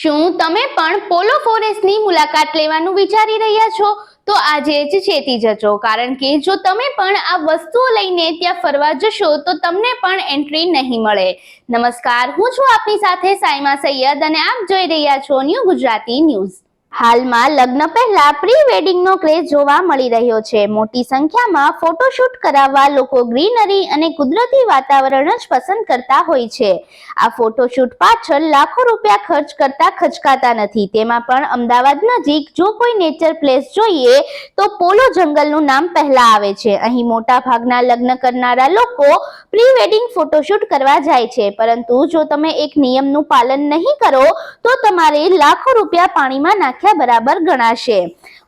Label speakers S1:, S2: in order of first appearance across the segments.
S1: શું તમે પણ પોલો ફોરેસ્ટની મુલાકાત લેવાનું વિચારી રહ્યા છો? તો આજે જ ચેતી જજો, કારણ કે જો તમે પણ આ વસ્તુઓ લઈને ત્યાં ફરવા જશો, તો તમને પણ એન્ટ્રી નહીં મળે. નમસ્કાર, હું છું આપની સાથે સાઈમા સૈયદ અને આપ જોઈ રહ્યા છો ન્યૂ ગુજરાતી ન્યૂઝ. હાલમાં લગ્ન પહેલા પ્રી વેડિંગનો ક્રેઝ જોવા મળી રહ્યો છે. મોટી સંખ્યામાં ફોટોશૂટ કરાવવા લોકો ગ્રીનરી અને કુદરતી વાતાવરણ જ પસંદ કરતા હોય છે. આ ફોટોશૂટ પાછળ લાખો રૂપિયા ખર્ચ કરતા ખચકાતા નથી. તેમાં પણ અમદાવાદ નજીક જો કોઈ નેચર પ્લેસ જોઈએ, તો પોલો જંગલનું નામ પહેલા આવે છે. અહીં મોટા ભાગના લગ્ન કરનારા લોકો પ્રી વેડિંગ ફોટોશૂટ કરવા જાય છે. પરંતુ જો તમે એક નિયમનું પાલન નહીં કરો, તો તમારે લાખો રૂપિયા પાણીમાં નાખ્યા બરાબર ગણાશે.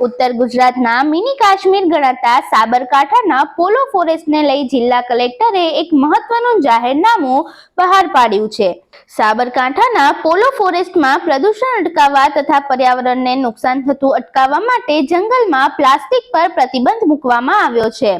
S1: ઉત્તર ગુજરાતના મિની કાશ્મીર ગણાતા સાબરકાંઠાના પોલો ફોરેસ્ટને લઈ જિલ્લા કલેક્ટરે એક મહત્વનું જાહેરનામું બહાર પાડ્યું છે. સાબરકાંઠાના પોલો ફોરેસ્ટમાં પ્રદૂષણ અટકાવવા તથા પર્યાવરણને નુકસાન થતું અટકાવવા માટે જંગલમાં પ્લાસ્ટિક પર પ્રતિબંધ મૂકવામાં આવ્યો છે.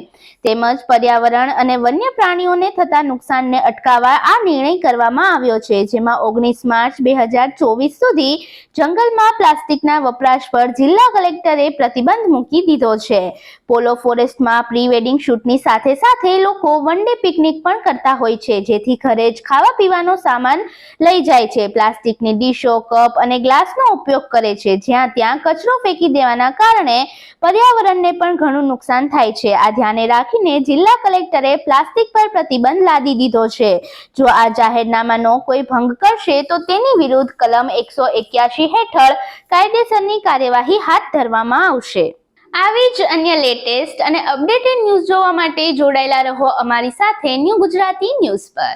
S1: તેમજ પર્યાવરણ અને વન્ય પ્રાણીઓને થતા નુકસાનને અટકાવવા આ નિર્ણય કરવામાં આવ્યો છે. જેમાં ઓગણીસ માર્ચ બે હજાર ચોવીસ સુધી જંગલમાં પ્લાસ્ટિકના વપરાશ પર જિલ્લા કલેક્ટરે પ્રતિબંધ મૂકી દીધો છે. પોલો ફોરેસ્ટમાં પ્રી વેડિંગ શૂટની સાથે સાથે લોકો વન ડે પિકનિક પણ કરતા હોય છે. જેથી ઘરે જ ખાવા પીવાનો સામાન લઈ જાય છે. પ્લાસ્ટિકની ડીશો, કપ અને ગ્લાસનો ઉપયોગ કરે છે. જ્યાં ત્યાં કચરો ફેંકી દેવાના કારણે પર્યાવરણને પણ ઘણું નુકસાન થાય છે. આ ધ્યાને રાખીને જિલ્લા કલેક્ટરે પ્લાસ્ટિક પર પ્રતિબંધ લાદી દીધો છે. જો આ જાહેરનામાનો કોઈ ભંગ કરશે, તો તેની વિરુદ્ધ કલમ એકસો એક્યાસી હેઠળ કાયદેસરની કાર્યવાહી હાથ ધરવામાં આવશે. આવી જ અન્ય લેટેસ્ટ અને અપડેટેડ ન્યૂઝ જોવા માટે જોડાયેલા રહો અમારી સાથે ન્યૂ ગુજરાતી ન્યૂઝ પર.